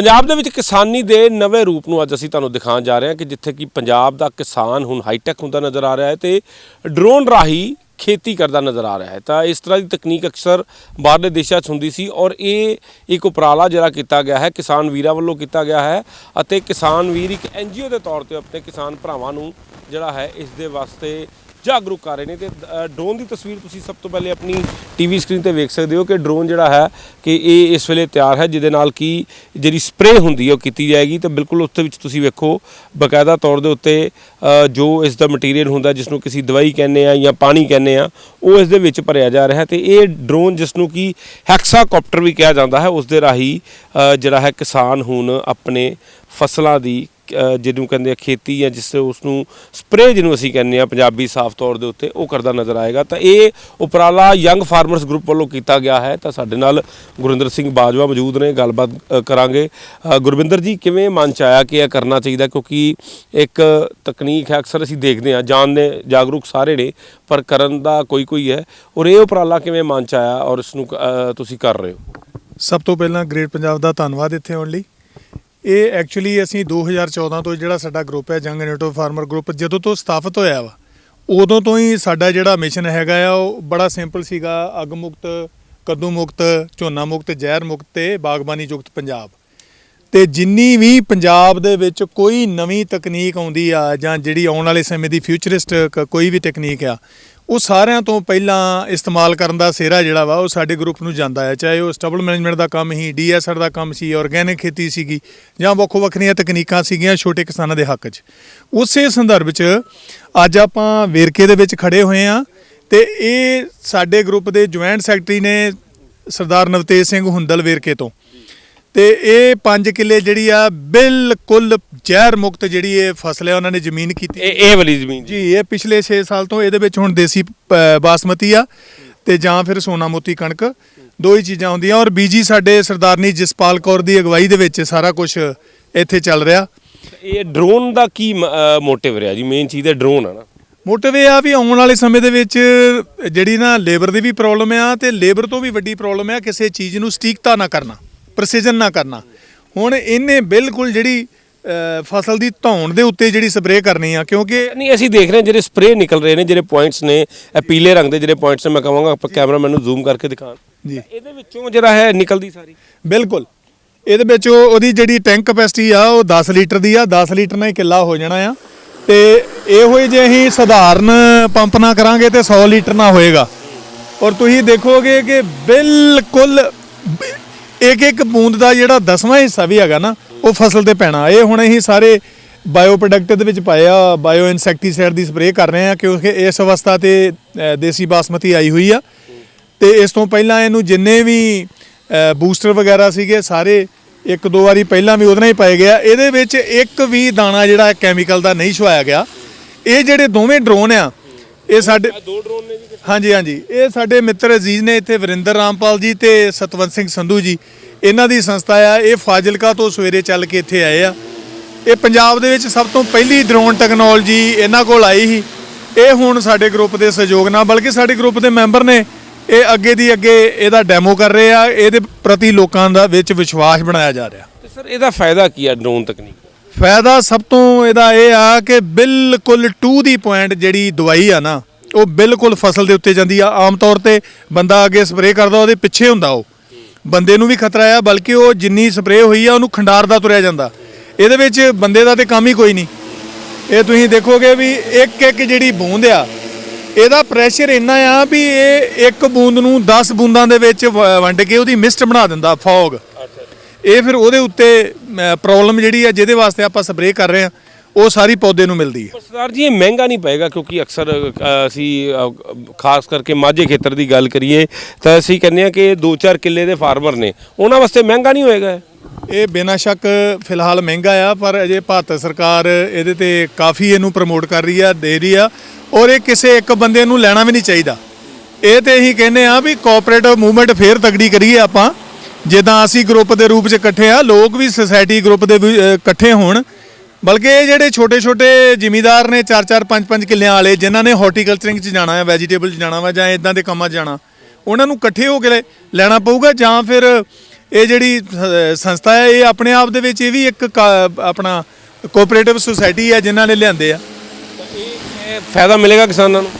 ਪੰਜਾਬ ਦੇ ਵਿੱਚ ਕਿਸਾਨੀ ਦੇ ਨਵੇਂ ਰੂਪ ਨੂੰ ਅੱਜ ਅਸੀਂ ਤੁਹਾਨੂੰ ਦਿਖਾਉਣ ਜਾ ਰਹੇ ਹਾਂ ਕਿ ਜਿੱਥੇ ਕਿ ਪੰਜਾਬ ਦਾ ਕਿਸਾਨ ਹੁਣ ਹਾਈਟੈਕ ਹੁੰਦਾ ਨਜ਼ਰ ਆ ਰਿਹਾ ਹੈ ਤੇ ਡਰੋਨ ਰਾਹੀਂ ਖੇਤੀ ਕਰਦਾ ਨਜ਼ਰ ਆ ਰਿਹਾ ਹੈ। ਤਾਂ ਇਸ ਤਰ੍ਹਾਂ ਦੀ ਤਕਨੀਕ ਅਕਸਰ ਬਾਹਰਲੇ ਦੇਸ਼ਾਂ 'ਚ ਹੁੰਦੀ ਸੀ ਔਰ ਇਹ ਇੱਕ ਉਪਰਾਲਾ ਜਿਹੜਾ ਕੀਤਾ ਗਿਆ ਹੈ, ਕਿਸਾਨ ਵੀਰਾਂ ਵੱਲੋਂ ਕੀਤਾ ਗਿਆ ਹੈ ਅਤੇ ਕਿਸਾਨ ਵੀਰ ਇੱਕ ਐਨਜੀਓ ਦੇ ਤੌਰ ਤੇ ਆਪਣੇ ਕਿਸਾਨ ਭਰਾਵਾਂ ਨੂੰ ਜਿਹੜਾ ਹੈ ਇਸ ਦੇ ਵਾਸਤੇ ਜਾਗਰੂਕ ਕਰ ਰਹੇ ਨੇ ਤੇ ਡਰੋਨ ਦੀ ਤਸਵੀਰ ਤੁਸੀਂ ਸਭ ਤੋਂ ਪਹਿਲੇ ਆਪਣੀ ਟੀਵੀ ਸਕਰੀਨ ਤੇ ਵੇਖ ਸਕਦੇ ਹੋ ਕਿ ਡਰੋਨ ਜਿਹੜਾ ਹੈ ਕਿ ਇਹ ਇਸ ਵੇਲੇ ਤਿਆਰ ਹੈ, ਜਿਹਦੇ ਨਾਲ ਕਿ ਜਿਹੜੀ ਸਪਰੇਅ ਹੁੰਦੀ ਹੈ ਉਹ ਕੀਤੀ ਜਾਏਗੀ ਤੇ ਬਿਲਕੁਲ ਉਸ ਦੇ ਵਿੱਚ ਤੁਸੀਂ ਵੇਖੋ, ਬਕਾਇਦਾ ਤੌਰ ਦੇ ਉੱਤੇ ਜੋ ਇਸ ਦਾ ਮਟੀਰੀਅਲ ਹੁੰਦਾ, ਜਿਸ ਨੂੰ ਕਿਸੇ ਦਵਾਈ ਕਹਿੰਦੇ ਆ ਜਾਂ ਪਾਣੀ ਕਹਿੰਦੇ ਆ, ਉਹ ਇਸ ਦੇ ਵਿੱਚ ਭਰਿਆ ਜਾ ਰਿਹਾ ਹੈ ਤੇ ਇਹ ਡਰੋਨ ਜਿਸ ਨੂੰ ਕਿ ਹੈਕਸਾਕਾਪਟਰ ਵੀ ਕਿਹਾ ਜਾਂਦਾ ਹੈ, ਉਸ ਦੇ ਰਾਹੀਂ ਜਿਹੜਾ ਹੈ ਕਿਸਾਨ ਹੁਣ ਆਪਣੇ ਫਸਲਾਂ ਦੀ ਜਿਹਨੂੰ ਕਹਿੰਦੇ ਆ ਖੇਤੀ ਜਾਂ ਜਿਸ ਉਸ ਨੂੰ ਸਪਰੇਅ ਜਿਹਨੂੰ ਅਸੀਂ ਕਹਿੰਦੇ ਆ, ਪੰਜਾਬੀ ਸਾਫ਼ ਤੌਰ ਦੇ ਉੱਤੇ ਉਹ ਕਰਦਾ ਨਜ਼ਰ ਆਏਗਾ। ਤਾਂ ਇਹ ਉਪਰਾਲਾ ਯੰਗ ਫਾਰਮਰਸ ਗਰੁੱਪ ਵੱਲੋਂ ਕੀਤਾ ਗਿਆ ਹੈ। ਤਾਂ ਸਾਡੇ ਨਾਲ ਗੁਰਿੰਦਰ ਸਿੰਘ ਬਾਜਵਾ ਮੌਜੂਦ ਨੇ, ਗੱਲਬਾਤ ਕਰਾਂਗੇ। ਗੁਰਵਿੰਦਰ ਜੀ, ਕਿਵੇਂ ਮਨ ਚ ਆਇਆ ਕਿ ਇਹ ਕਰਨਾ ਚਾਹੀਦਾ? ਕਿਉਂਕਿ ਇੱਕ ਤਕਨੀਕ ਹੈ, ਅਕਸਰ ਅਸੀਂ ਦੇਖਦੇ ਹਾਂ ਜਾਣਦੇ ਜਾਗਰੂਕ ਸਾਰੇ ਨੇ, ਪਰ ਕਰਨ ਦਾ ਕੋਈ ਕੋਈ ਹੈ। ਔਰ ਇਹ ਉਪਰਾਲਾ ਕਿਵੇਂ ਮਨ ਚ ਆਇਆ ਔਰ ਇਸ ਨੂੰ ਤੁਸੀਂ ਕਰ ਰਹੇ ਹੋ? ਸਭ ਤੋਂ ਪਹਿਲਾਂ ਗ੍ਰੇਟ ਪੰਜਾਬ ਦਾ ਧੰਨਵਾਦ ਇੱਥੇ ਆਉਣ ਲਈ। ਇਹ ਐਕਚੁਅਲੀ ਅਸੀਂ 2014 ਤੋਂ ਜਿਹੜਾ ਸਾਡਾ ਗਰੁੱਪ ਹੈ ਜੰਗ ਨੇਟੋ ਫਾਰਮਰ ਗਰੁੱਪ ਜਦੋਂ ਤੋਂ ਸਥਾਪਿਤ ਹੋਇਆ ਵਾ, ਉਦੋਂ ਤੋਂ ਹੀ ਸਾਡਾ ਜਿਹੜਾ ਮਿਸ਼ਨ ਹੈਗਾ ਆ, ਉਹ ਬੜਾ ਸਿੰਪਲ ਸੀਗਾ, ਅੱਗ ਮੁਕਤ, ਕੱਦੂ ਮੁਕਤ, ਝੋਨਾ ਮੁਕਤ, ਜ਼ਹਿਰ ਮੁਕਤ ਤੇ ਬਾਗਬਾਨੀ ਯੁਕਤ ਪੰਜਾਬ। ਤੇ ਜਿੰਨੀ ਵੀ ਪੰਜਾਬ ਦੇ ਵਿੱਚ ਕੋਈ ਨਵੀਂ ਤਕਨੀਕ ਆਉਂਦੀ ਆ ਜਾਂ ਜਿਹੜੀ ਆਉਣ ਵਾਲੇ ਸਮੇਂ ਦੀ ਫਿਊਚਰਿਸਟ ਕੋਈ ਵੀ ਟੈਕਨੀਕ ਆ ਉਹ ਸਾਰਿਆਂ ਤੋਂ ਪਹਿਲਾਂ ਇਸਤੇਮਾਲ ਕਰਨ ਦਾ ਸਿਹਰਾ ਜਿਹੜਾ ਵਾ, ਉਹ ਸਾਡੇ ਗਰੁੱਪ ਨੂੰ ਜਾਂਦਾ ਹੈ। ਚਾਹੇ ਉਹ ਸਟਬਲ ਮੈਨੇਜਮੈਂਟ ਦਾ ਕੰਮ ਹੀ ਡੀਐਸਆਰ ਦਾ ਕੰਮ ਸੀ ਆਰਗੈਨਿਕ ਖੇਤੀ ਸੀਗੀ, ਜਾਂ ਵੱਖੋ ਵੱਖਰੀਆਂ ਤਕਨੀਕਾਂ ਸੀਗੀਆਂ ਛੋਟੇ ਕਿਸਾਨਾਂ ਦੇ ਹੱਕ 'ਚ। ਉਸੇ ਸੰਦਰਭ 'ਚ ਅੱਜ ਆਪਾਂ ਵੇਰਕੇ ਦੇ ਵਿੱਚ ਖੜੇ ਹੋਏ ਆ ਤੇ ਇਹ ਸਾਡੇ ਗਰੁੱਪ ਦੇ ਜੁਆਇੰਟ ਸੈਕਟਰੀ ਨੇ ਸਰਦਾਰ ਨਵਤੇਜ ਸਿੰਘ ਹੁੰਦਲ ਵੇਰਕੇ ਤੋਂ। ਤੇ ਇਹ 5 ਕਿੱਲੇ ਜਿਹੜੀ ਆ ਬਿਲਕੁਲ ਜ਼ਹਿਰ ਮੁਕਤ ਜਿਹੜੀ ਇਹ ਫਸਲ ਹੈ ਉਹਨਾਂ ਨੇ ਜ਼ਮੀਨ ਕੀਤੀ। ਇਹ ਇਹ ਵਾਲੀ ਜ਼ਮੀਨ ਜੀ। ਇਹ ਪਿਛਲੇ 6 ਸਾਲ ਤੋਂ ਇਹਦੇ ਵਿੱਚ ਹੁਣ ਦੇਸੀ ਬਾਸਮਤੀ ਆ ਤੇ ਜਾਂ ਫਿਰ ਸੋਨਾ ਮੋਤੀ ਕਣਕ ਦੋ ਹੀ ਚੀਜ਼ਾਂ ਹੁੰਦੀਆਂ। ਔਰ ਬੀਜੀ ਸਾਡੇ ਸਰਦਾਰਨੀ ਜਸਪਾਲ ਕੌਰ ਦੀ ਅਗਵਾਈ ਦੇ ਵਿੱਚ ਸਾਰਾ ਕੁਝ ਇੱਥੇ ਚੱਲ ਰਿਹਾ। ਇਹ ਡਰੋਨ ਦਾ ਕੀ ਮੋਟਿਵ ਰਿਹਾ ਜੀ? ਮੇਨ ਚੀਜ਼ ਹੈ ਡਰੋਨ ਹੈ ਨਾ। ਮੋਟਿਵ ਇਹ ਆ ਵੀ ਆਉਣ ਵਾਲੇ ਸਮੇਂ ਦੇ ਵਿੱਚ ਜਿਹੜੀ ਨਾ ਲੇਬਰ ਦੀ ਵੀ ਪ੍ਰੋਬਲਮ ਆ ਤੇ ਲੇਬਰ ਤੋਂ ਵੀ ਵੱਡੀ ਪ੍ਰੋਬਲਮ ਆ ਕਿਸੇ ਚੀਜ਼ ਨੂੰ ਸਟੀਕਤਾ ਨਾ ਕਰਨਾ। ਪ੍ਰੈਸੀਜਨ ਨਾ ਕਰਨਾ। ਹੁਣ ਇਹਨੇ ਬਿਲਕੁਲ ਜਿਹੜੀ ਫਸਲ ਦੀ ਧੌਣ ਦੇ ਉੱਤੇ ਜਿਹੜੀ ਸਪਰੇਅ ਕਰਨੀ ਆ ਕਿਉਂਕਿ ਨਹੀਂ ਅਸੀਂ ਦੇਖ ਰਹੇ ਹਾਂ ਜਿਹੜੇ ਸਪਰੇਅ ਨਿਕਲ ਰਹੇ ਨੇ ਜਿਹੜੇ ਪੁਆਇੰਟਸ ਨੇ ਇਹ ਪੀਲੇ ਰੰਗ ਦੇ ਜਿਹੜੇ ਪੁਆਇੰਟਸ ਨੇ ਮੈਂ ਕਹਾਂਗਾ ਆਪਾਂ ਕੈਮਰਾਮੈਨ ਨੂੰ ਜ਼ੂਮ ਕਰਕੇ ਦਿਖਾਣ ਜੀ। ਇਹਦੇ ਵਿੱਚੋਂ ਜਿਹੜਾ ਹੈ ਨਿਕਲਦੀ ਸਾਰੀ। ਬਿਲਕੁਲ। ਇਹਦੇ ਵਿੱਚ ਉਹ- ਉਹਦੀ ਜਿਹੜੀ ਟੈਂਕ ਕਪੈਸਿਟੀ ਆ ਉਹ 10 ਲੀਟਰ ਦੀ ਆ 10 ਲੀਟਰ ਨਾਲ ਹੀ ਕਿੱਲਾ ਹੋ ਜਾਣਾ ਆ। ਤੇ ਇਹੋ ਹੀ ਜੇ ਅਸੀਂ ਸਧਾਰਨ ਪੰਪ ਨਾਲ ਕਰਾਂਗੇ ਤੇ 100 ਲੀਟਰ ਨਾਲ ਹੋਏਗਾ। ਔਰ ਤੁਸੀਂ ਦੇਖੋਗੇ ਕਿ ਬਿਲਕੁਲ ਇੱਕ ਇੱਕ ਬੂੰਦ ਦਾ ਜਿਹੜਾ ਦਸਵਾਂ ਹਿੱਸਾ ਵੀ ਹੈਗਾ ਨਾ, ਉਹ ਫਸਲ ਤੇ ਪੈਣਾ। ਇਹ ਹੁਣ ਅਸੀਂ ਸਾਰੇ ਬਾਇਓ ਪ੍ਰੋਡਕਟ ਦੇ ਵਿੱਚ ਪਾਇਆ ਬਾਇਓ ਇਨਸੈਕਟੀਸਾਈਡ ਦੀ ਸਪਰੇਅ ਕਰ ਰਹੇ ਹਾਂ ਕਿਉਂਕਿ ਇਸ ਅਵਸਥਾ ਤੇ ਦੇਸੀ ਬਾਸਮਤੀ ਆਈ ਹੋਈ ਆ। ਤੇ ਇਸ ਤੋਂ ਪਹਿਲਾਂ ਇਹਨੂੰ ਜਿੰਨੇ ਵੀ ਬੂਸਟਰ ਵਗੈਰਾ ਸੀਗੇ, ਸਾਰੇ ਇੱਕ ਦੋ ਵਾਰੀ ਪਹਿਲਾਂ ਵੀ ਉਹਦੇ ਨਾਲ ਹੀ ਪਾਏ ਗਿਆ ਇਹਦੇ ਵਿੱਚ ਇੱਕ ਵੀ ਦਾਣਾ ਜਿਹੜਾ ਕੈਮੀਕਲ ਦਾ ਨਹੀਂ ਛੁਆਇਆ ਗਿਆ। ਇਹ ਜਿਹੜੇ ਦੋਵੇਂ ਡਰੋਨ ਆ ਇਹ ਸਾਡੇ ਦੋ ਡਰੋਨ ਨੇ ਜੀ ਹਾਂਜੀ ਹਾਂਜੀ। ਇਹ ਸਾਡੇ ਮਿੱਤਰ ਅਜ਼ੀਜ਼ ਨੇ ਇੱਥੇ ਵਰਿੰਦਰ ਰਾਮਪਾਲ ਜੀ ਤੇ ਸਤਵੰਤ ਸਿੰਘ ਸੰਧੂ ਜੀ। ਇਹਨਾਂ ਦੀ ਸੰਸਥਾ ਆ। ਇਹ ਫਾਜ਼ਿਲਕਾ ਤੋਂ ਸਵੇਰੇ ਚੱਲ ਕੇ ਇੱਥੇ ਆਏ ਆ। ਇਹ ਪੰਜਾਬ ਦੇ ਵਿੱਚ ਸਭ ਤੋਂ ਪਹਿਲੀ ਡਰੋਨ ਟੈਕਨੋਲੋਜੀ ਇਹਨਾਂ ਕੋਲ ਆਈ ਸੀ। ਇਹ ਹੁਣ ਸਾਡੇ ਗਰੁੱਪ ਦੇ ਸਹਿਯੋਗ ਨਾਲ ਬਲਕਿ ਸਾਡੇ ਗਰੁੱਪ ਦੇ ਮੈਂਬਰ ਨੇ ਇਹ ਅੱਗੇ ਦੀ ਅੱਗੇ ਇਹਦਾ ਡੈਮੋ ਕਰ ਰਹੇ ਆ। ਇਹਦੇ ਪ੍ਰਤੀ ਲੋਕਾਂ ਦਾ ਵਿੱਚ ਵਿਸ਼ਵਾਸ ਬਣਾਇਆ ਜਾ ਰਿਹਾ। ਤੇ ਸਰ ਇਹਦਾ ਫਾਇਦਾ ਕੀ ਹੈ ਡਰੋਨ ਤਕਨੀਕ? ਫਾਇਦਾ ਸਭ ਤੋਂ ਇਹਦਾ ਇਹ ਆ ਕਿ ਬਿਲਕੁਲ ਟੂ ਦੀ ਪੁਆਇੰਟ ਜਿਹੜੀ ਦਵਾਈ ਆ ਨਾ ਉਹ ਬਿਲਕੁਲ ਫਸਲ ਦੇ ਉੱਤੇ ਜਾਂਦੀ ਆ। ਆਮ ਤੌਰ ਤੇ ਬੰਦਾ ਅੱਗੇ ਸਪਰੇਅ ਕਰਦਾ ਉਹਦੇ ਪਿੱਛੇ ਹੁੰਦਾ ਉਹ। ਬੰਦੇ ਨੂੰ ਵੀ ਖਤਰਾ ਆ ਬਲਕਿ ਉਹ ਜਿੰਨੀ ਸਪਰੇਅ ਹੋਈ ਆ ਉਹਨੂੰ ਖੰਡਾਰਦਾ ਤੁਰਿਆ ਜਾਂਦਾ। ਇਹਦੇ ਵਿੱਚ ਬੰਦੇ ਦਾ ਤੇ ਕੰਮ ਹੀ ਕੋਈ ਨਹੀਂ। ਇਹ ਤੁਸੀਂ ਦੇਖੋਗੇ ਵੀ ਇੱਕ ਇੱਕ ਜਿਹੜੀ ਬੂੰਦ ਆ ਇਹਦਾ ਪ੍ਰੈਸ਼ਰ ਇੰਨਾ ਆ ਵੀ ਇਹ ਇੱਕ ਬੂੰਦ ਨੂੰ 10 ਬੂੰਦਾਂ ਦੇ ਵਿੱਚ ਵੰਡ ਕੇ ਉਹਦੀ ਮਿਸਟ ਬਣਾ ਦਿੰਦਾ ਫੌਗ। ਇਹ ਫਿਰ ਉਹਦੇ ਉੱਤੇ ਪ੍ਰੋਬਲਮ ਜਿਹੜੀ ਆ ਜਿਹਦੇ ਵਾਸਤੇ ਆਪਾਂ ਸਪਰੇਅ ਕਰ ਰਹੇ ਆ ਉਹ ਸਾਰੀ ਪੌਦੇ ਨੂੰ ਮਿਲਦੀ ਹੈ। ਪਰ ਸਰਦਾਰ ਜੀ ਇਹ ਮਹਿੰਗਾ ਨਹੀਂ ਪਏਗਾ ਕਿਉਂਕਿ ਅਕਸਰ ਅ, ਅਸੀਂ ਅ, ਖਾਸ ਕਰਕੇ ਮਾਝੇ ਖੇਤਰ ਦੀ ਗੱਲ ਕਰੀਏ ਤਾਂ ਅਸੀਂ ਕਹਿੰਦੇ ਆ ਕਿ 2-4 ਕਿੱਲੇ ਦੇ ਫਾਰਮਰ ਨੇ। ਉਹਨਾਂ ਵਾਸਤੇ ਮਹਿੰਗਾ ਨਹੀਂ ਹੋਏਗਾ ਇਹ? ਇਹ ਬਿਨਾਂ ਸ਼ੱਕ ਫਿਲਹਾਲ ਮਹਿੰਗਾ ਆ ਪਰ ਅਜੇ ਭਾਰਤ ਸਰਕਾਰ ਇਹਦੇ ਤੇ ਕਾਫੀ ਇਹਨੂੰ ਪ੍ਰਮੋਟ ਕਰ ਰਹੀ ਆ ਦੇ ਰਹੀ ਆ ਔਰ ਇਹ ਕਿਸੇ ਇੱਕ ਬੰਦੇ ਨੂੰ ਲੈਣਾ ਵੀ ਨਹੀਂ ਚਾਹੀਦਾ। ਇਹ ਤੇ ਅਸੀਂ ਕਹਿੰਦੇ ਆ ਵੀ ਕੋਆਪਰੇਟਿਵ ਮੂਵਮੈਂਟ ਫੇਰ ਤਗੜੀ ਕਰੀਏ ਆਪਾਂ। ਜਿੱਦਾਂ ਅਸੀਂ ਗਰੁੱਪ ਦੇ ਰੂਪ 'ਚ ਇਕੱਠੇ ਆ ਲੋਕ ਵੀ ਸੁਸਾਇਟੀ ਗਰੁੱਪ ਦੇ ਇਕੱਠੇ ਹੋਣ। ਬਲਕਿ ਇਹ ਜਿਹੜੇ ਛੋਟੇ-ਛੋਟੇ ਜ਼ਿਮੀਦਾਰ ਨੇ 4-4 5-5 ਕਿੱਲਿਆਂ ਵਾਲੇ ਜਿਨ੍ਹਾਂ ਨੇ ਹਾਰਟੀਕਲਚਰਿੰਗ 'ਚ ਜਾਣਾ ਹੈ ਵੈਜੀਟੇਬਲ 'ਚ ਜਾਣਾ ਵਾ ਜਾਂ ਇਦਾਂ ਦੇ ਕੰਮਾਂ 'ਚ ਜਾਣਾ ਉਹਨਾਂ ਨੂੰ ਇਕੱਠੇ ਹੋ ਕੇ ਲੈਣਾ ਪਊਗਾ ਜਾਂ ਫਿਰ ਇਹ ਜਿਹੜੀ ਸੰਸਥਾ ਹੈ ਇਹ ਆਪਣੇ ਆਪ ਦੇ ਵਿੱਚ ਇਹ ਵੀ ਇੱਕ ਆਪਣਾ ਕੋਆਪਰੇਟਿਵ ਸੁਸਾਇਟੀ ਹੈ ਜਿਨ੍ਹਾਂ ਨੇ ਲਿਆਂਦੇ ਆ। ਇਹ ਫਾਇਦਾ ਮਿਲੇਗਾ ਕਿਸਾਨਾਂ ਨੂੰ?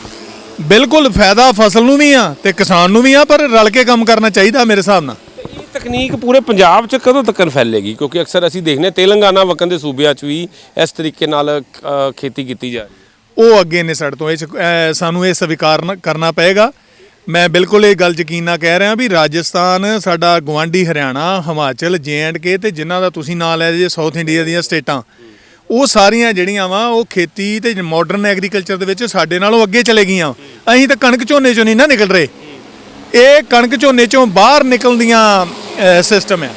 ਬਿਲਕੁਲ ਫਾਇਦਾ ਫਸਲ ਨੂੰ ਵੀ ਆ ਤੇ ਕਿਸਾਨ ਨੂੰ ਵੀ ਆ ਪਰ ਰਲ ਕੇ ਕੰਮ ਕਰਨਾ ਚਾਹੀਦਾ ਮੇਰੇ ਹਿਸਾਬ ਨਾਲ। ਤਕਨੀਕ ਪੂਰੇ ਪੰਜਾਬ 'ਚ ਕਦੋਂ ਤੱਕ ਫੈਲੇਗੀ? ਕਿਉਂਕਿ ਅਕਸਰ ਅਸੀਂ ਦੇਖਦੇ ਹਾਂ ਤੇਲੰਗਾਨਾ ਵਕਨ ਦੇ ਸੂਬਿਆਂ 'ਚ ਵੀ ਇਸ ਤਰੀਕੇ ਨਾਲ ਅ, ਖੇਤੀ ਕੀਤੀ ਜਾ ਰਹੀ ਹੈ। ਉਹ ਅੱਗੇ ਨੇ ਸਾਡੇ ਤੋਂ। ਇਹ 'ਚ, ਅ, ਸਾਨੂੰ ਇਹ ਸਵੀਕਾਰ ਨ- ਕਰਨਾ ਪਏਗਾ। ਮੈਂ ਬਿਲਕੁਲ ਇਹ ਗੱਲ ਯਕੀਨ ਨਾਲ ਕਹਿ ਰਿਹਾ ਵੀ ਰਾਜਸਥਾਨ ਸਾਡਾ ਗਵਾਂਢੀ ਹਰਿਆਣਾ ਹਿਮਾਚਲ ਕੇ ਤੇ ਜਿਨ੍ਹਾਂ ਦਾ ਤੁਸੀਂ ਨਾਂ ਲੈ ਜੇ ਸਾਊਥ ਇੰਡੀਆ ਦੀਆਂ ਸਟੇਟਾਂ ਉਹ ਸਾਰੀਆਂ ਜਿਹੜੀਆਂ ਵਾ ਉਹ ਖੇਤੀ ਤੇ ਮਾਡਰਨ ਐਗਰੀਕਲਚਰ ਦੇ ਵਿੱਚ ਸਾਡੇ ਨਾਲੋਂ ਅੱਗੇ ਚਲੇ ਗਈਆਂ। ਅਸੀਂ ਤਾਂ ਕਣਕ ਝੋਨੇ ਚੋਂ ਨਹੀਂ ਨਾ ਨਿਕਲ ਰਹੇ। ਇਹ ਕਣਕ ਝੋਨੇ ਚੋਂ ਬਾਹਰ ਨਿਕਲਣ ਦੀਆਂ ਸਿਸਟਮ ਹੈ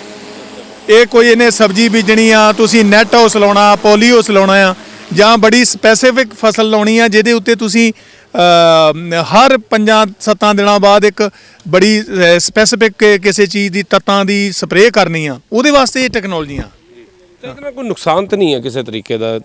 ਇਹ ਕੋਈ ਇਹਨੇ ਸਬਜ਼ੀ ਬੀਜਣੀ ਆ, ਤੁਸੀਂ ਨੈਟ ਹਾਊਸ ਲਾਉਣਾ ਪੋਲੀਓਸ ਲਾਉਣਾ ਆ, ਜਾਂ ਬੜੀ ਸਪੈਸੀਫਿਕ ਫਸਲ ਲਾਉਣੀ ਆ, ਜਿਹਦੇ ਉੱਤੇ ਤੁਸੀਂ ਹਰ ਪੰਜਾਂ ਸੱਤਾਂ ਦਿਨਾਂ ਬਾਅਦ ਇੱਕ ਬੜੀ ਸਪੈਸੀਫਿਕ ਕਿਸੇ ਚੀਜ਼ ਦੀ ਤੱਤਾਂ ਦੀ ਸਪਰੇਅ ਕਰਨੀ ਆ। ਉਹਦੇ ਵਾਸਤੇ ਇਹ ਟੈਕਨੋਲੋਜੀਆਂ ਤੇ ਇਹਦੇ ਨਾਲ ਕੋਈ ਨੁਕਸਾਨ ਤਾਂ ਨਹੀਂ ਹੈ ਕਿਸੇ ਤਰੀਕੇ ਦਾ?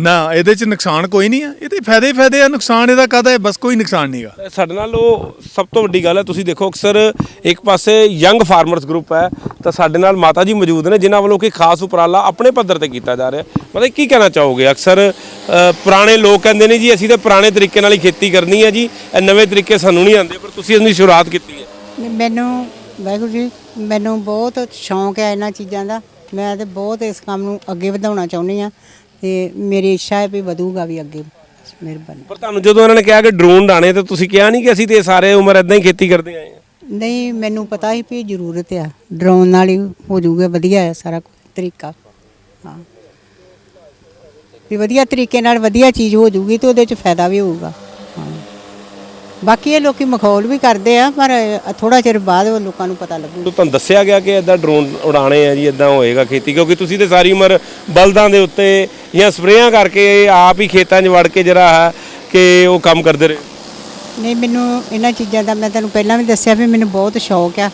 ਨਾ ਇਹਦੇ 'ਚ ਨੁਕਸਾਨ ਕੋਈ ਨਹੀਂ ਆ। ਇਹਦੇ ਫਾਇਦੇ ਹੀ ਫਾਇਦੇ ਆ ਨੁਕਸਾਨ ਇਹਦਾ ਕਾਹਦਾ ਹੈ? ਬਸ ਕੋਈ ਨੁਕਸਾਨ ਨਹੀਂਗਾ ਸਾਡੇ ਨਾਲ ਉਹ ਸਭ ਤੋਂ ਵੱਡੀ ਗੱਲ ਹੈ ਤੁਸੀਂ ਦੇਖੋ ਅਕਸਰ ਇੱਕ ਪਾਸੇ ਯੰਗ ਫਾਰਮਰਸ ਗਰੁੱਪ ਹੈ ਤਾਂ ਸਾਡੇ ਨਾਲ ਮਾਤਾ ਜੀ ਮੌਜੂਦ ਨੇ ਜਿਨ੍ਹਾਂ ਵੱਲੋਂ ਕਿ ਖਾਸ ਉਪਰਾਲਾ ਆਪਣੇ ਪੱਧਰ ਤੇ ਕੀਤਾ ਜਾ ਰਿਹਾ ਮਤਲਬ ਕੀ ਕਹਿਣਾ ਚਾਹੋਗੇ? ਅਕਸਰ ਅ, ਪੁਰਾਣੇ ਲੋਕ ਕਹਿੰਦੇ ਨੇ ਜੀ ਅਸੀਂ ਤਾਂ ਪੁਰਾਣੇ ਤਰੀਕੇ ਨਾਲ ਹੀ ਖੇਤੀ ਕਰਨੀ ਹੈ ਜੀ ਇਹ ਨਵੇਂ ਤਰੀਕੇ ਸਾਨੂੰ ਨਹੀਂ ਆਉਂਦੇ ਪਰ ਤੁਸੀਂ ਇਸ ਦੀ ਸ਼ੁਰੂਆਤ ਕੀਤੀ ਹੈ। ਮੈਨੂੰ ਵਾਹਿਗੁਰੂ ਜੀ ਮੈਨੂੰ ਬਹੁਤ ਸ਼ੌਂਕ ਹੈ ਇਹਨਾਂ ਚੀਜ਼ਾਂ ਦਾ। ਮੈਂ ਤੇ ਬਹੁਤ ਇਸ ਕੰਮ ਨੂੰ ਅੱਗੇ ਵਧਾਉਣਾ ਚਾਹੁੰਦੀ ਆ ਤੇ ਮੇਰੀ ਇੱਛਾ ਹੈ ਵੀ ਵਧੂਗਾ ਵੀ ਅੱਗੇ ਮਿਹਰਬਾਨੀ। ਪਰ ਤੁਹਾਨੂੰ ਜਦੋਂ ਉਹਨਾਂ ਨੇ ਕਿਹਾ ਕਿ ਡਰੋਨ ਡਾਣੇ ਤਾਂ ਤੁਸੀਂ ਕਿਹਾ ਨਹੀਂ ਕਿ ਅਸੀਂ ਤੇ ਸਾਰੇ ਉਮਰ ਇਦਾਂ ਹੀ ਖੇਤੀ ਕਰਦੇ ਆਏ ਹਾਂ? ਨਹੀਂ ਮੈਨੂੰ ਪਤਾ ਸੀ ਵੀ ਜ਼ਰੂਰਤ ਆ। ਡਰੋਨ ਨਾਲ ਹੀ ਹੋ ਜਾਊਗਾ ਵਧੀਆ ਹੈ ਸਾਰਾ ਕੁਝ ਤਰੀਕਾ। ਹਾਂ। ਵੀ ਵਧੀਆ ਤਰੀਕੇ ਨਾਲ ਵਧੀਆ ਚੀਜ਼ ਹੋ ਜਾਊਗੀ ਤੇ ਉਹਦੇ ਚ ਫਾਇਦਾ ਵੀ ਹੋਊਗਾ। ਹਾਂ ਬਾਕੀ ਇਹ ਲੋਕੀ ਮਖੌਲ ਵੀ ਕਰਦੇ ਆ ਪਰ ਥੋੜਾ ਚਿਰ ਬਾਅਦ ਉਹ ਲੋਕਾਂ ਨੂੰ ਪਤਾ ਲੱਗੂ। ਤੁਹਾਨੂੰ ਦੱਸਿਆ ਗਿਆ ਕਿ ਇਦਾਂ ਡਰੋਨ ਉਡਾਣੇ ਆ ਜੀ ਇਦਾਂ ਹੋਏਗਾ ਖੇਤੀ ਕਿਉਂਕਿ ਤੁਸੀਂ ਤੇ ਸਾਰੀ ਉਮਰ ਬਲਦਾਂ ਦੇ ਉੱਤੇ ਜਾਂ ਸਪਰੇਆਂ ਕਰਕੇ ਆਪ ਹੀ ਖੇਤਾਂ 'ਚ ਵੜ ਕੇ ਜਿਹੜਾ ਹੈ ਕਿ ਉਹ ਕੰਮ ਕਰਦੇ ਰਹੇ। ਨਹੀਂ ਮੈਨੂੰ ਇਹਨਾਂ ਚੀਜ਼ਾਂ ਦਾ ਮੈਂ ਤੁਹਾਨੂੰ ਪਹਿਲਾਂ ਵੀ ਦੱਸਿਆ ਵੀ ਮੈਨੂੰ ਬਹੁਤ ਸ਼ੌਕ ਆ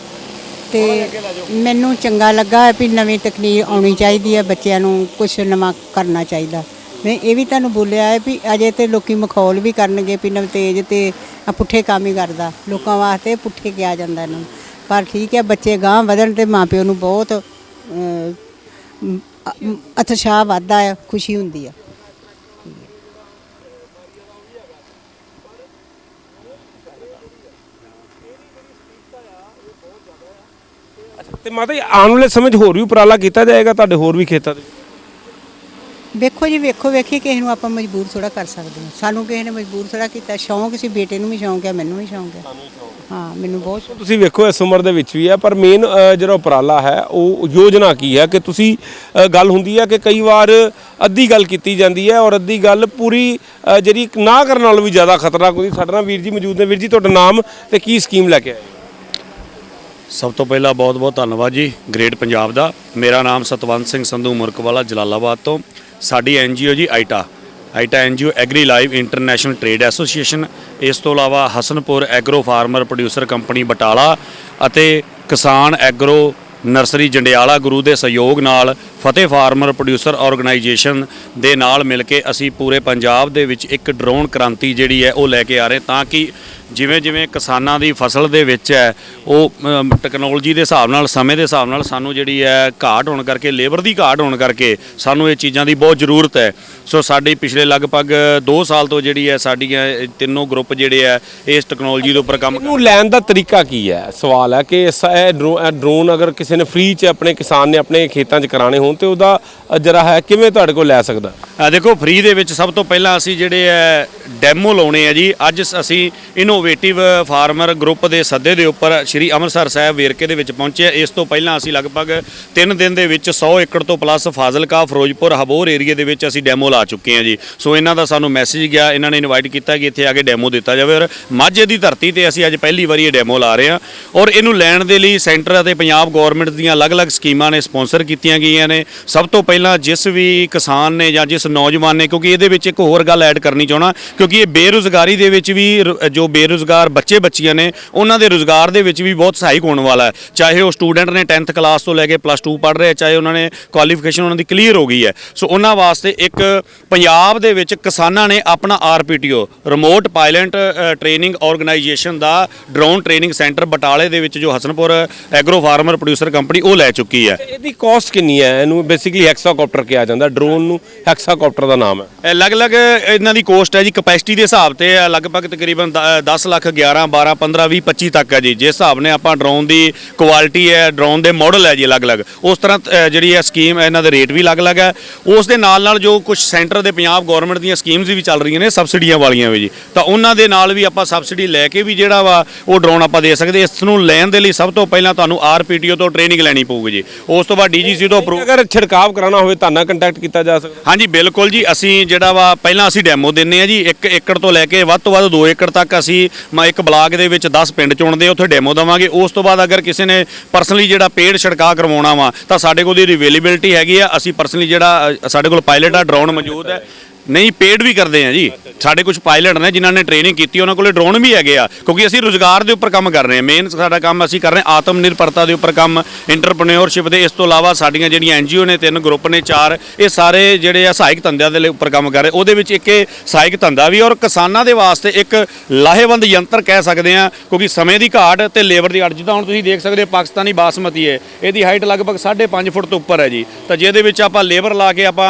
ਤੇ ਮੈਨੂੰ ਚੰਗਾ ਲੱਗਾ ਵੀ ਨਵੀਂ ਤਕਨੀਕ ਆਉਣੀ ਚਾਹੀਦੀ ਹੈ ਬੱਚਿਆਂ ਨੂੰ ਕੁਝ ਨਵਾਂ ਕਰਨਾ ਚਾਹੀਦਾ। ਮੈਂ ਇਹ ਵੀ ਤੁਹਾਨੂੰ ਬੋਲਿਆ ਹੈ ਵੀ ਅਜੇ ਤੇ ਲੋਕੀ ਮਖੌਲ ਵੀ ਕਰਨਗੇ ਵੀ ਨਵ ਤੇਜ ਤੇ ਆ ਪੁੱਠੇ ਕੰਮ ਹੀ ਕਰਦਾ। ਲੋਕਾਂ ਵਾਸਤੇ ਪੁੱਠੇ ਕਿਹਾ ਜਾਂਦਾ ਇਹਨਾਂ ਨੂੰ। ਪਰ ਠੀਕ ਹੈ ਬੱਚੇ ਗਾਂਹ ਵਧਣ ਤੇ ਮਾਪਿਓ ਨੂੰ ਬਹੁਤ ਅਹ, ਉਤਸ਼ਾਹ ਵੱਧਦਾ ਹੈ ਖੁਸ਼ੀ ਹੁੰਦੀ ਹੈ। ਤੇ ਮਾਤਾ ਜੀ ਆਉਣ ਵਾਲੇ ਸਮੇਂ 'ਚ ਹੋਰ ਵੀ ਉਪਰਾਲਾ ਕੀਤਾ ਜਾਏਗਾ ਤੁਹਾਡੇ ਹੋਰ ਵੀ ਖੇਤਾਂ ਦੇ ਵੇਖੋ ਜੀ ਵੇਖੋ ਵੇਖੀ ਕਿਸੇ ਨੂੰ ਆਪਾਂ ਮਜਬੂਰ ਥੋੜਾ ਕਰ ਸਕਦੇ ਹਾਂ। ਸਾਨੂੰ ਕਿਸੇ ਨੇ ਮਜਬੂਰ ਥੋੜਾ ਕੀਤਾ। ਸ਼ੌਂਕ ਸੀ ਬੇਟੇ ਨੂੰ ਵੀ ਸ਼ੌਂਕ ਹੈ ਮੈਨੂੰ ਵੀ ਸ਼ੌਂਕ ਹੈ। ਹਾਂ। ਮੈਨੂੰ ਬਹੁਤ ਸ਼ੌਂਕ ਤੁਸੀਂ ਵੇਖੋ ਇਸ ਉਮਰ ਦੇ ਵਿੱਚ ਵੀ ਹੈ ਪਰ ਮੇਨ ਜਿਹੜਾ ਉਪਰਾਲਾ ਹੈ ਉਹ ਯੋਜਨਾ ਕੀ ਹੈ ਕਿ ਤੁਸੀਂ ਗੱਲ ਹੁੰਦੀ ਹੈ ਕਿ ਕਈ ਵਾਰ ਅੱਧੀ ਗੱਲ ਕੀਤੀ ਜਾਂਦੀ ਹੈ ਔਰ ਅੱਧੀ ਗੱਲ ਪੂਰੀ ਜਿਹੜੀ ਨਾ ਕਰਨ ਨਾਲੋਂ ਵੀ ਜ਼ਿਆਦਾ ਖਤਰਨਾਕ ਹੁੰਦੀ। ਸਾਡੇ ਨਾਲ ਵੀਰ ਜੀ ਮੌਜੂਦ ਨੇ। ਵੀਰ ਜੀ ਤੁਹਾਡਾ ਨਾਮ ਤੇ ਕੀ ਸਕੀਮ ਲੈ ਕੇ ਆਏ ਸਭ ਤੋਂ ਪਹਿਲਾਂ ਬਹੁਤ-ਬਹੁਤ ਧੰਨਵਾਦ ਜੀ ਗ੍ਰੇਟ ਪੰਜਾਬ ਦਾ। ਮੇਰਾ ਨਾਮ ਸਤਵੰਤ ਸਿੰਘ ਸੰਧੂ ਮੁਰਕਵਾਲਾ ਜਲਾਲਾਬਾਦ ਤੋਂ। ਸਾਡੀ ਐਨਜੀਓ ਜੀ ਆਈਟਾ ਆਈਟਾ NGO agri live international trade association, ਇਸ ਤੋਂ ਇਲਾਵਾ Hasanpur agro farmer producer company Batala ਅਤੇ ਕਿਸਾਨ ਐਗਰੋ ਨਰਸਰੀ ਜੰਡਿਆਲਾ ਗੁਰੂ ਦੇ ਸਹਿਯੋਗ ਨਾਲ ਫਤਿਹ ਫਾਰਮਰ ਪ੍ਰੋਡਿਊਸਰ ਆਰਗੇਨਾਈਜੇਸ਼ਨ ਦੇ ਨਾਲ ਮਿਲ ਕੇ ਅਸੀਂ ਪੂਰੇ ਪੰਜਾਬ ਦੇ ਵਿੱਚ ਇੱਕ ਡਰੋਨ ਕ੍ਰਾਂਤੀ ਜਿਹੜੀ ਹੈ ਉਹ ਲੈ ਕੇ ਆ ਰਹੇ ਤਾਂ ਕਿ ਜਿਵੇਂ ਜਿਵੇਂ ਕਿਸਾਨਾਂ ਦੀ ਫਸਲ ਦੇ ਵਿੱਚ ਹੈ, ਉਹ ਟੈਕਨੋਲੋਜੀ ਦੇ ਹਿਸਾਬ ਨਾਲ, ਸਮੇਂ ਦੇ ਹਿਸਾਬ ਨਾਲ ਸਾਨੂੰ ਜਿਹੜੀ ਹੈ ਘਾਟ ਹੋਣ ਕਰਕੇ ਲੇਬਰ ਦੀ ਘਾਟ ਹੋਣ ਕਰਕੇ ਸਾਨੂੰ ਇਹ ਚੀਜ਼ਾਂ ਦੀ ਬਹੁਤ ਜ਼ਰੂਰਤ ਹੈ। ਸੋ ਸਾਡੀ ਪਿਛਲੇ ਲਗਭਗ 2 ਸਾਲ ਤੋਂ ਜਿਹੜੀ ਹੈ ਸਾਡੀਆਂ ਤਿੰਨੋਂ ਗਰੁੱਪ ਜਿਹੜੇ ਹੈ, ਇਸ ਟੈਕਨੋਲੋਜੀ ਦੇ ਉੱਪਰ ਕੰਮ ਇਹਨੂੰ ਲੈਣ ਦਾ ਤਰੀਕਾ ਕੀ ਹੈ? ਸਵਾਲ ਹੈ ਕਿ ਇਹ ਡਰੋਨ ਅਗਰ ਕਿਸੇ ਨੇ ਫ੍ਰੀ 'ਚ ਆਪਣੇ ਕਿਸਾਨ ਨੇ ਆਪਣੇ ਖੇਤਾਂ 'ਚ ਕਰਾਣੇ ਹੋਣ ਤੇ ਉਹਦਾ ਜਰਾ ਹੈ, ਕਿਵੇਂ ਤੁਹਾਡੇ ਕੋਲ ਲੈ ਸਕਦਾ? ਦੇਖੋ ਫ੍ਰੀ ਦੇ ਵਿੱਚ ਸਭ ਤੋਂ ਪਹਿਲਾਂ ਅਸੀਂ ਜਿਹੜੇ ਹੈ ਡੈਮੋ ਲਾਉਣੇ ਆ ਜੀ। ਅੱਜ ਸ- ਅਸੀਂ ਇਨੋਵੇਟਿਵ ਫਾਰਮਰ ਗਰੁੱਪ ਦੇ ਸੱਦੇ ਦੇ ਉੱਪਰ ਸ਼੍ਰੀ ਅੰਮ੍ਰਿਤਸਰ ਸਾਹਿਬ ਵੇਰਕੇ ਦੇ ਵਿੱਚ ਪਹੁੰਚੇ ਇਸ ਤੋਂ ਪਹਿਲਾਂ ਅਸੀਂ ਲਗਭਗ 3 ਦਿਨ ਦੇ ਵਿੱਚ 100 ਏਕੜ ਤੋਂ ਪਲੱਸ ਫਾਜ਼ਿਲਕਾ, ਫਿਰੋਜ਼ਪੁਰ, ਹਬੋਰ ਏਰੀਏ ਦੇ ਵਿੱਚ ਅਸੀਂ ਡੈਮੋ ਲਾ ਚੁੱਕੇ ਹਾਂ ਜੀ। ਸੋ ਇਹਨਾਂ ਦਾ ਸਾਨੂੰ ਮੈਸੇਜ ਗਿਆ, ਇਹਨਾਂ ਨੇ ਇਨਵਾਈਟ ਕੀਤਾ ਕਿ ਇੱਥੇ ਆ ਕੇ ਡੈਮੋ ਦਿੱਤਾ ਜਾਵੇ ਔਰ ਮਾਝੇ ਦੀ ਧਰਤੀ ਤੇ ਅਸੀਂ ਅੱਜ ਪਹਿਲੀ ਵਾਰੀ ਇਹ ਡੈਮੋ ਲਾ ਰਹੇ ਹਾਂ ਔਰ ਇਹਨੂੰ ਲੈਣ ਦੇ ਲਈ ਸੈਂਟਰ ਅਤੇ ਪੰਜਾਬ ਗਵਰਨਮੈਂਟ ਦੀਆਂ ਅਲੱਗ-ਅਲੱਗ ਸਕੀਮਾਂ ਨੇ ਸਪਾਂਸਰ ਕੀਤੀਆਂ ਗਈਆਂ ਨੇ। ਸਭ ਤੋਂ ਪਹਿਲਾਂ ਜਿਸ ਵੀ ਕਿਸਾਨ ਨੇ ਜਾਂ ਜਿਸ ਨੌਜਵਾਨ ਨੇ, ਕਿਉਂਕਿ ਇਹਦੇ ਵਿੱਚ ਇੱਕ ਹੋਰ ਗੱਲ ਐਡ ਕਰਨੀ ਚਾਹਣਾ ਕਿਉਂਕਿ ਇਹ ਬੇਰੁਜ਼ਗਾਰੀ ਦੇ ਵਿੱਚ ਵੀ ਰ- ਜੋ ਬੇਰੁਜ਼ਗਾਰ ਬੱਚੇ ਬੱਚੀਆਂ ਨੇ ਉਹਨਾਂ ਦੇ ਰੁਜ਼ਗਾਰ ਦੇ ਵਿੱਚ ਵੀ ਬਹੁਤ ਸਹਾਇਕ ਹੋਣ ਵਾਲਾ ਹੈ। ਚਾਹੇ ਉਹ ਸਟੂਡੈਂਟ ਨੇ 10th ਕਲਾਸ ਤੋਂ ਲੈ ਕੇ ਪਲੱਸ 2 ਪੜ੍ਹ ਰਹੇ ਚਾਹੇ ਉਹਨਾਂ ਨੇ ਕੁਆਲੀਫਿਕੇਸ਼ਨ ਉਹਨਾਂ ਦੀ ਕਲੀਅਰ ਹੋ ਗਈ ਹੈ। ਸੋ ਉਹਨਾਂ ਵਾਸਤੇ ਇੱਕ ਪੰਜਾਬ ਦੇ ਵਿੱਚ ਕਿਸਾਨਾਂ ਨੇ ਆਪਣਾ RPTO remote pilot training organisation ਦਾ ਡਰੋਨ ਟ੍ਰੇਨਿੰਗ ਸੈਂਟਰ ਬਟਾਲੇ ਦੇ ਵਿੱਚ ਜੋ Hasanpur agro farmer producer company ਉਹ ਲੈ ਚੁੱਕੀ ਹੈ। ਇਹਦੀ ਕਾਸਟ ਕਿੰਨੀ ਹੈ? ਇਹਨੂੰ ਬੇਸਿਕਲੀ ਹੈਕਸਾਕਾਪਟਰ ਕਿਹਾ ਜਾਂਦਾ। ਡਰੋਨ ਨੂੰ ਹੈਕਸਾਕਾਪਟਰ ਦਾ ਨਾਮ ਹੈ। ਅਲੱਗ-ਅਲੱਗ ਇਹਨਾਂ ਦੀ ਕੋਸਟ ਹੈ ਜੀ ਕਪੈਸਿਟੀ ਦੇ ਹਿਸਾਬ ਤੇ ਹੈ ਲਗਭਗ ਤਕਰੀਬਨ ਦ- 10 ਲੱਖ 11 12 15 20 25 ਤੱਕ ਹੈ ਜੀ। ਜਿਸ ਹਿਸਾਬ ਨੇ ਆਪਾਂ ਡਰੋਨ ਦੀ ਕੁਆਲਿਟੀ ਹੈ ਡਰੋਨ ਦੇ ਮਾਡਲ ਹੈ ਜੀ ਅਲੱਗ-ਅਲੱਗ ਉਸ ਤਰ੍ਹਾਂ ਜਿਹੜੀ ਹੈ ਸਕੀਮ ਇਹਨਾਂ ਦੇ ਰੇਟ ਵੀ ਅਲੱਗ-ਅਲੱਗ ਹੈ। ਉਸ ਦੇ ਨਾਲ-ਨਾਲ ਜੋ ਕੁਝ ਸੈਂਟਰ ਦੇ ਪੰਜਾਬ ਗਵਰਨਮੈਂਟ ਦੀਆਂ ਸਕੀਮਸ ਵੀ ਚੱਲ ਰਹੀਆਂ ਨੇ ਸਬਸਿਡੀਆਂ ਵਾਲੀਆਂ ਵੀ ਜੀ। ਤਾਂ ਉਹਨਾਂ ਦੇ ਨਾਲ ਵੀ ਆਪਾਂ ਸਬਸਿਡੀ ਲੈ ਕੇ ਵੀ ਜਿਹੜਾ ਵਾ ਉਹ ਡਰੋਨ ਆਪਾਂ ਦੇ ਸਕਦੇ ਇਸ ਨੂੰ ਲੈਣ ਦੇ ਲਈ ਸਭ ਤੋਂ ਪਹਿਲਾਂ ਤੁਹਾਨੂੰ ਆਰਪੀਟੀਓ ਤੋਂ ਟ੍ਰੇਨਿੰਗ ਲੈਣੀ ਪਊਗੀ ਜੀ। ਉਸ ਤੋਂ ਬਾਅਦ ਡੀਜੀਸੀ ਤੋਂ ਅਪਰੂਵ ਅਗਰ ਛਿੜਕਾਵ ਕਰਾਉਣਾ ਹੋਵੇ ਤਾਂ ਨਾਲ ਕੰਟੈਕਟ ਕੀਤਾ ਜਾ ਸਕਦਾ। ਹਾਂਜੀ ਬਿਲਕੁਲ ਜੀ। ਅਸੀਂ ਜਿਹੜਾ ਵਾ ਪਹਿਲਾਂ ਅਸੀਂ ਡੈਮੋ ਦਿੰਨੇ ਆ ਜੀ। 1 ਏਕੜ ਤੋਂ ਲੈ ਕੇ ਵੱਧ ਤੋਂ ਵੱਧ 2 ਏਕੜ ਤੱਕ ਅਸੀਂ ਮ- ਇੱਕ ਬਲਾਕ ਦੇ ਵਿੱਚ 10 ਪਿੰਡ ਚੁਣਦੇ ਉੱਥੇ ਡੈਮੋ ਦਵਾਂਗੇ। ਉਸ ਤੋਂ ਬਾਅਦ ਅਗਰ ਕਿਸੇ ਨੇ ਪਰਸਨਲੀ ਜਿਹੜਾ ਪੇੜ ਛਿੜਕਾ ਕਰਵਾਉਣਾ ਵਾ, ਤਾਂ ਸਾਡੇ ਕੋਲ ਦੀ ਅਵੇਲੇਬਿਲਟੀ ਹੈਗੀ ਆ। ਅਸੀਂ ਪਰਸਨਲੀ ਜਿਹੜਾ ਸਾਡੇ ਕੋਲ ਪਾਇਲਟ ਆ ਡਰੋਨ ਮੌਜੂਦ ਹੈ। ਨਹੀਂ ਪੇਡ ਵੀ ਕਰਦੇ ਆ ਜੀ। ਸਾਡੇ ਕੁਝ ਪਾਇਲਟ ਨੇ ਜਿਨ੍ਹਾਂ ਨੇ ਟ੍ਰੇਨਿੰਗ ਕੀਤੀ, ਉਹਨਾਂ ਕੋਲੇ ਡਰੋਨ ਵੀ ਹੈਗੇ ਆ। ਕਿਉਂਕਿ ਅਸੀਂ ਰੋਜ਼ਗਾਰ ਦੇ ਉੱਪਰ ਕੰਮ ਕਰ ਰਹੇ ਹਾਂ ਮੇਨ ਸਾਡਾ ਕੰਮ ਅਸੀਂ ਕਰ ਰਹੇ ਹਾਂ ਆਤਮ ਨਿਰਭਰਤਾ ਦੇ ਉੱਪਰ ਕੰਮ ਇੰਟਰਪ੍ਰੀਨਿਓਰਸ਼ਿਪ ਦੇ। ਇਸ ਤੋਂ ਇਲਾਵਾ ਸਾਡੀਆਂ ਜਿਹੜੀਆਂ ਐਨਜੀਓ ਨੇ, ਤਿੰਨ ਗਰੁੱਪ ਨੇ, ਚਾਰ, ਇਹ ਸਾਰੇ ਜਿਹੜੇ ਆ ਸਹਾਇਕ ਧੰਦਿਆਂ ਦੇ ਉੱਪਰ ਕੰਮ ਕਰ ਰਹੇ। ਉਹਦੇ ਵਿੱਚ ਇੱਕ ਇਹ ਸਹਾਇਕ ਧੰਦਾ ਵੀ ਔਰ ਕਿਸਾਨਾਂ ਦੇ ਵਾਸਤੇ ਇੱਕ ਲਾਹੇਵੰਦ ਯੰਤਰ ਕਹਿ ਸਕਦੇ ਆ। ਕਿਉਂਕਿ ਸਮੇਂ ਦੀ ਘਾਟ ਤੇ ਲੇਬਰ ਦੀ ਘਾਟ ਜਿੱਦਾਂ ਹੁਣ ਤੁਸੀਂ ਦੇਖ ਸਕਦੇ ਹੋ, ਪਾਕਿਸਤਾਨੀ ਬਾਸਮਤੀ ਹੈ। ਇਹਦੀ ਹਾਈਟ ਲਗਭਗ 5.5 ਫੁੱਟ ਤੋਂ ਉੱਪਰ ਹੈ ਜੀ। ਤਾਂ ਜਿਹਦੇ ਵਿੱਚ ਆਪਾਂ ਲੇਬਰ ਲਾ ਕੇ ਆਪਾਂ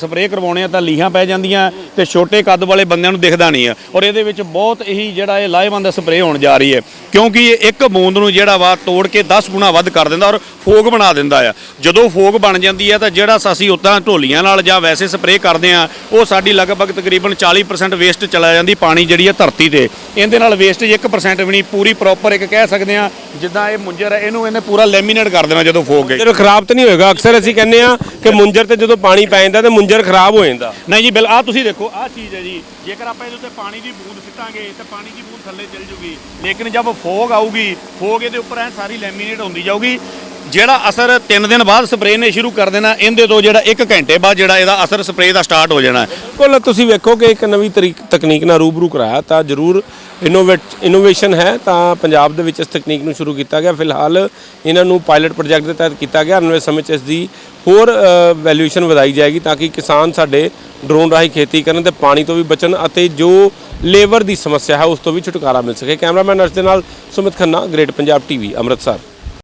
ਸਪਰੇਅ ਕਰਵਾਉਣੇ ਆ ਤਾਂ ਲੀਹਾਂ ਪੈ ਜਾਂਦੀਆਂ ਤੇ ਛੋਟੇ ਕੱਦ ਵਾਲੇ ਬੰਦਿਆਂ ਨੂੰ ਦਿਖਦਾ ਨਹੀਂ ਆ। ਔਰ ਇਹਦੇ ਵਿੱਚ ਬਹੁਤ ਹੀ ਜਿਹੜਾ ਇਹ ਲਾਹੇਵੰਦ ਸਪਰੇਅ ਹੋਣ ਜਾ ਰਹੀ ਹੈ। ਕਿਉਂਕਿ ਇਹ ਇੱਕ ਬੂੰਦ ਨੂੰ ਜਿਹੜਾ ਵਾ ਤੋੜ ਕੇ 10 ਗੁਣਾ ਵੱਧ ਕਰ ਦਿੰਦਾ ਔਰ ਫੋਗ ਬਣਾ ਦਿੰਦਾ ਆ। ਜਦੋਂ ਫੋਗ ਬਣ ਜਾਂਦੀ ਹੈ ਤਾਂ ਜਿਹੜਾ ਅਸੀਂ ਉੱਦਾਂ ਢੋਲੀਆਂ ਨਾਲ ਜਾਂ ਵੈਸੇ ਸਪਰੇਅ ਕਰਦੇ ਆ ਉਹ ਸਾਡੀ ਲਗਭਗ ਤਕਰੀਬਨ 40% ਵੇਸਟ ਚਲਾ ਜਾਂਦੀ ਪਾਣੀ ਜਿਹੜੀ ਹੈ ਧਰਤੀ ਤੇ। ਇਹਦੇ ਨਾਲ ਵੇਸਟੇਜ 1% ਵੀ ਨਹੀਂ ਪੂਰੀ ਪ੍ਰੋਪਰ ਇੱਕ ਕਹਿ ਸਕਦੇ ਆ ਜਿੱਦਾਂ ਇਹ ਮੁੰਜਰ ਹੈ ਇਹਨੂੰ ਇਹਨੇ ਪੂਰਾ ਲੈਮੀਨੇਟ ਕਰ ਦੇਣਾ ਜਦੋਂ ਫੋਗ ਗਈ। ਜਦੋਂ ਖਰਾਬ ਤਾਂ ਨਹੀਂ ਹੋਏਗਾ ਅਕਸਰ ਅਸੀਂ ਕਹਿੰਦੇ ਆ ਕਿ ਮੁੰਜਰ ਤੇ ਜਦੋਂ ਪਾਣੀ ਪੈ ਜਾਂਦਾ ਤੇ ਮੁੰਜਰ ਖਰਾਬ ਹੋ ਜਾਂਦਾ। ਨਹੀਂ ਜੀ ਬਿਲ ਆ ਤੁਸੀਂ ਦੇਖੋ ਆ ਚੀਜ਼ ਹੈ ਜੀ। ਜੇਕਰ ਆਪਾਂ ਇਹਦੇ ਉੱਤੇ ਪਾਣੀ ਦੀ ਬੂੰਦ ਸਿੱਟਾਂਗੇ, ਤਾਂ ਪਾਣੀ ਦੀ ਬੂੰਦ ਥੱਲੇ ਚਲ ਜੂਗੀ। ਲੇਕਿਨ ਜਦ ਫੋਗ ਆਊਗੀ, ਫੋਗ ਇਹਦੇ ਉੱਪਰ ਐ ਸਾਰੀ ਲੈਮੀਨੇਟ ਹੁੰਦੀ ਜਾਊਗੀ। ਜਿਹੜਾ ਅਸਰ 3 ਦਿਨ ਬਾਅਦ ਸਪਰੇਅ ਨੇ ਸ਼ੁਰੂ ਕਰ ਦੇਣਾ, ਇਹਦੇ ਤੋਂ ਜਿਹੜਾ 1 ਘੰਟੇ ਬਾਅਦ ਜਿਹੜਾ ਇਹਦਾ ਅਸਰ ਸਪਰੇਅ ਦਾ ਸਟਾਰਟ ਹੋ ਜਾਣਾ। ਬਿਲਕੁਲ ਤੁਸੀਂ ਵੇਖੋ ਕਿ ਇੱਕ ਨਵੀਂ ਤਰੀਕ ਤਕਨੀਕ ਨਾਲ ਰੂਬਰੂ ਕਰਾਇਆ, ਤਾਂ ਜ਼ਰੂਰ ਇਨੋਵੇਟ ਇਨੋਵੇਸ਼ਨ ਹੈ, ਤਾਂ ਪੰਜਾਬ ਦੇ ਵਿੱਚ ਇਸ ਤਕਨੀਕ ਨੂੰ ਸ਼ੁਰੂ ਕੀਤਾ ਗਿਆ। ਫਿਲਹਾਲ ਇਹਨਾਂ ਨੂੰ ਪਾਇਲਟ ਪ੍ਰੋਜੈਕਟ ਦੇ ਤਹਿਤ ਕੀਤਾ ਗਿਆ। ਆਉਣ ਸਮੇਂ 'ਚ ਇਸ ਦੀ ਹੋਰ ਵੈਲਿਊਏਸ਼ਨ ਵਧਾਈ ਜਾਏਗੀ ਤਾਂ ਕਿ ਕਿਸਾਨ ਸਾਡੇ ਡਰੋਨ ਰਾਹੀਂ ਖੇਤੀ ਕਰਨ ਤੇ ਪਾਣੀ ਤੋਂ ਵੀ ਬਚਣ ਅਤੇ ਜੋ ਲੇਬਰ ਦੀ ਸਮੱਸਿਆ ਹੈ ਉਸ ਤੋਂ ਵੀ ਛੁਟਕਾਰਾ ਮਿਲ ਸਕੇ। ਕੈਮਰਾਮੈਨ ਅਰਸ਼ ਦੇ ਨਾਲ ਸੁਮਿਤ ਖੰਨਾ ਗ੍ਰੇਟ ਪੰਜਾਬ ਟੀਵੀ ਅੰਮ੍ਰਿਤਸਰ।